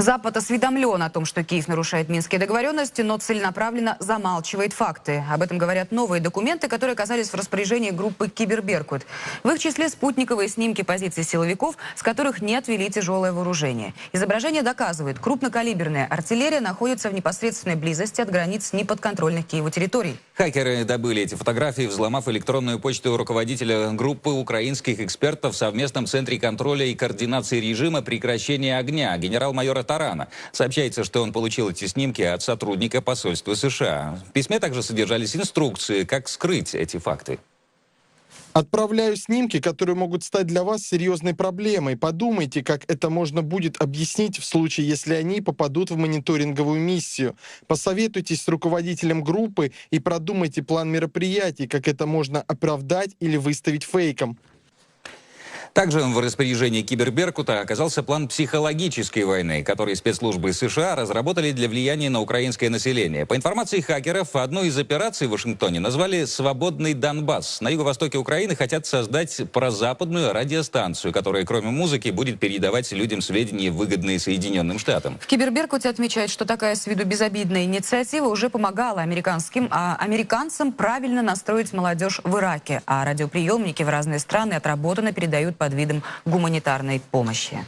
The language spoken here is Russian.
Запад осведомлен о том, что Киев нарушает минские договоренности, но целенаправленно замалчивает факты. Об этом говорят новые документы, которые оказались в распоряжении группы «Киберберкут». В их числе спутниковые снимки позиций силовиков, с которых не отвели тяжелое вооружение. Изображение доказывает, крупнокалиберная артиллерия находится в непосредственной близости от границ неподконтрольных Киеву территорий. Хакеры добыли эти фотографии, взломав электронную почту руководителя группы украинских экспертов в совместном центре контроля и координации режима прекращения огня генерал-майора Тарана. Сообщается, что он получил эти снимки от сотрудника посольства США. В письме также содержались инструкции, как скрыть эти факты. Отправляю снимки, которые могут стать для вас серьезной проблемой. Подумайте, как это можно будет объяснить в случае, если они попадут в мониторинговую миссию. Посоветуйтесь с руководителем группы и продумайте план мероприятий, как это можно оправдать или выставить фейком. Также в распоряжении Киберберкута оказался план психологической войны, который спецслужбы США разработали для влияния на украинское население. По информации хакеров, одну из операций в Вашингтоне назвали «Свободный Донбасс». На юго-востоке Украины хотят создать прозападную радиостанцию, которая, кроме музыки, будет передавать людям сведения, выгодные Соединенным Штатам. В Киберберкуте отмечают, что такая с виду безобидная инициатива уже помогала американским, а американцам правильно настроить молодежь в Ираке, а радиоприемники в разные страны отработанно передают под видом гуманитарной помощи.